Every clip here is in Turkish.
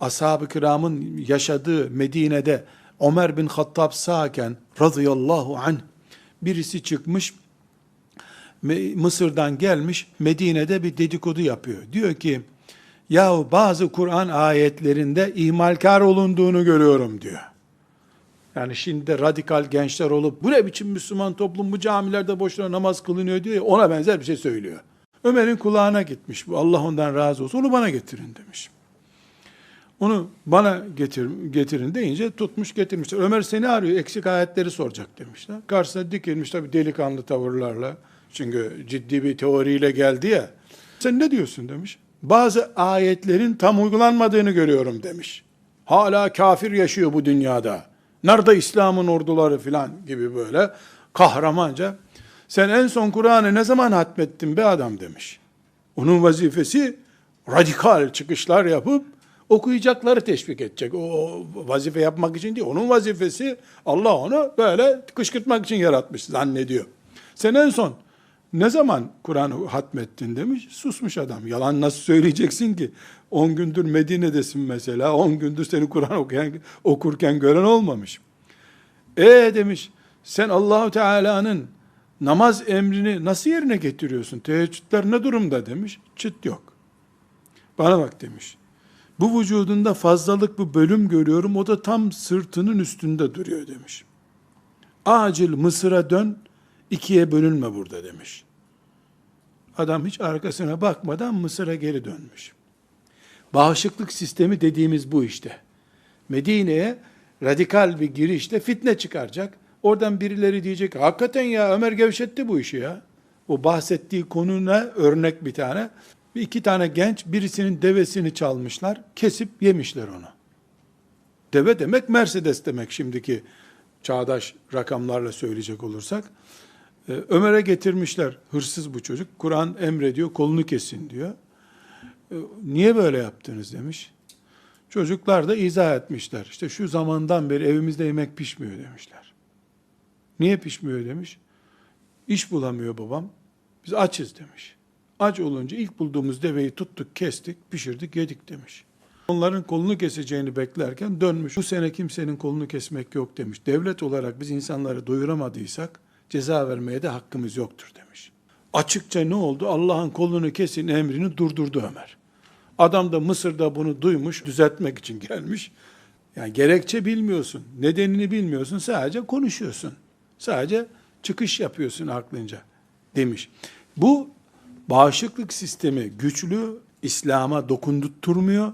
ashab-ı kiramın yaşadığı Medine'de Ömer bin Hattab sağken radıyallahu anh birisi çıkmış Mısır'dan gelmiş Medine'de bir dedikodu yapıyor. Diyor ki yahu bazı Kur'an ayetlerinde ihmalkar olunduğunu görüyorum diyor. Yani şimdi de radikal gençler olup bu ne biçim Müslüman toplum bu camilerde boşuna namaz kılınıyor diyor ya ona benzer bir şey söylüyor. Ömer'in kulağına gitmiş bu Allah ondan razı olsun onu bana getirin demiş. Onu bana getir, getirin deyince tutmuş getirmişler. Ömer seni arıyor eksik ayetleri soracak demişler. Karşısına dikilmiş tabi delikanlı tavırlarla. Çünkü ciddi bir teoriyle geldi ya. Sen ne diyorsun demiş. Bazı ayetlerin tam uygulanmadığını görüyorum demiş. Hala kafir yaşıyor bu dünyada. Nerede İslam'ın orduları filan gibi böyle kahramanca. Sen en son Kur'an'ı ne zaman hatmettin be adam demiş. Onun vazifesi radikal çıkışlar yapıp okuyacakları teşvik edecek. O vazife yapmak için değil. Onun vazifesi Allah onu böyle kışkırtmak için yaratmış zannediyor. Sen en son ne zaman Kur'an'ı hatmettin demiş. Susmuş adam. Yalan nasıl söyleyeceksin ki? 10 gündür Medine'desin mesela. 10 gündür seni Kur'an okuyan, okurken gören olmamış. E demiş sen Allahu Teala'nın namaz emrini nasıl yerine getiriyorsun? Teheccüdler ne durumda demiş. Çıt yok. Bana bak demiş. Bu vücudunda fazlalık bir bölüm görüyorum. O da tam sırtının üstünde duruyor demiş. Acil Mısır'a dön. ikiye bölünme burada demiş. Adam hiç arkasına bakmadan Mısır'a geri dönmüş. Bağışıklık sistemi dediğimiz bu işte. Medine'ye radikal bir girişte fitne çıkaracak. Oradan birileri diyecek, hakikaten ya Ömer gevşetti bu işi ya. O bahsettiği konuna örnek bir tane. Bir iki tane genç birisinin devesini çalmışlar, kesip yemişler onu. Deve demek Mercedes demek şimdiki çağdaş rakamlarla söyleyecek olursak. Ee, Ömer'e getirmişler, hırsız bu çocuk. Kur'an emrediyor, kolunu kesin diyor. Ee, Niye böyle yaptınız demiş. Çocuklar da izah etmişler. İşte şu zamandan beri evimizde yemek pişmiyor demişler. Niye pişmiyor demiş. İş bulamıyor babam. Biz açız demiş. Aç olunca ilk bulduğumuz deveyi tuttuk, kestik, pişirdik, yedik demiş. Onların kolunu keseceğini beklerken dönmüş. Bu sene kimsenin kolunu kesmek yok demiş. Devlet olarak biz insanları doyuramadıysak ceza vermeye de hakkımız yoktur demiş. Açıkça ne oldu? Allah'ın kolunu kesin emrini durdurdu Ömer. Adam da Mısır'da bunu duymuş, düzeltmek için gelmiş. Yani gerekçe bilmiyorsun, nedenini bilmiyorsun, sadece konuşuyorsun. Sadece çıkış yapıyorsun aklınca demiş. Bu bağışıklık sistemi güçlü, İslam'a dokundurtmuyor,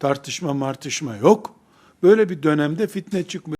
tartışma martışma yok. Böyle bir dönemde fitne çıkmıyor.